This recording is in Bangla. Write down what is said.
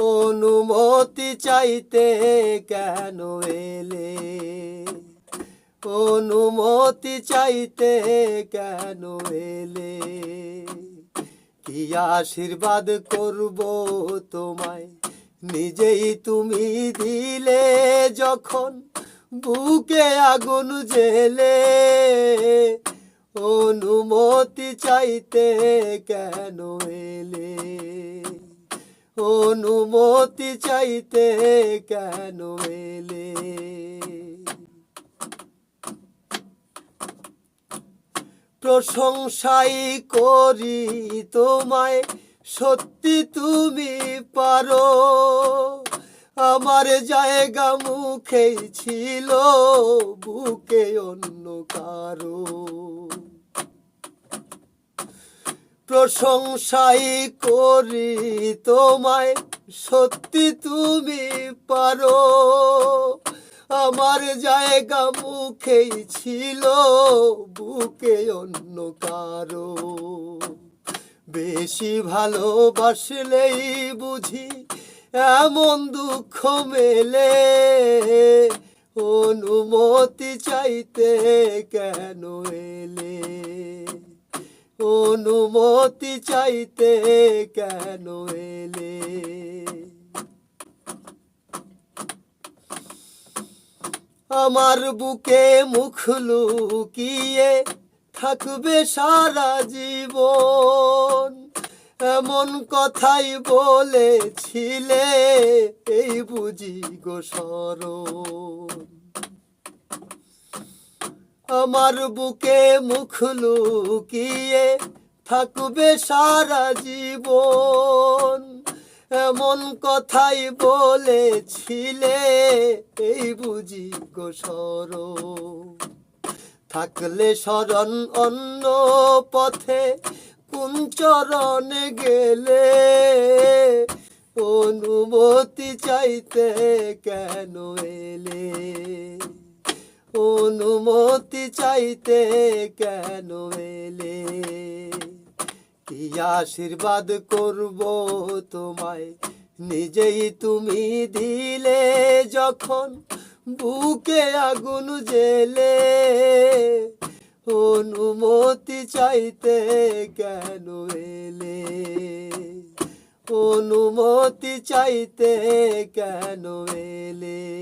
অনুমতি চাইতে কেন এলে? অনুমতি চাইতে কেন এলে? কি আশীর্বাদ করব তোমায়? নিজেই তুমি দিলে যখন বুকে আগুন জেলে অনুমতি চাইতে কেন এলে? অনুমতি চাইতে কেন এলে? প্রশংসাই করি তোমায়, সত্যি তুমি পারো। আমার জায়গা মুখেই ছিল, বুকে অন্য কারও। প্রশংসাই করি তোমায়, সত্যি তুমি পারো। আমার জায়গা মুখেই ছিল, বুকে অন্য কারও। বেশি ভালোবাসলেই বুঝি এমন দুঃখ মেলে। অনুমতি চাইতে কেন এলে? অনুমতি চাইতে কেন এলে? আমার বুকে মুখ লুকিয়ে থাকবে সারা জীবন। এমন কথাই বলেছিলে, এই বুঝি গো স্মরণ। আমার বুকে মুখ লুকিয়ে থাকবে সারা জীবন। এমন কথাই বলেছিলে, এই বুঝি গো স্মরণ থাকলে শরণ অন্য পথে, কোন চরণে গেলে? অনুমতি চাইতে কেন এলে? অনুমতি চাইতে কেন এলে? কি আশীর্বাদ করব তোমায়? নিজেই তুমি দিলে যখন বুকে আগুন জেলে অনুমতি চাইতে কেন এলে? অনুমতি চাইতে কেন এলে?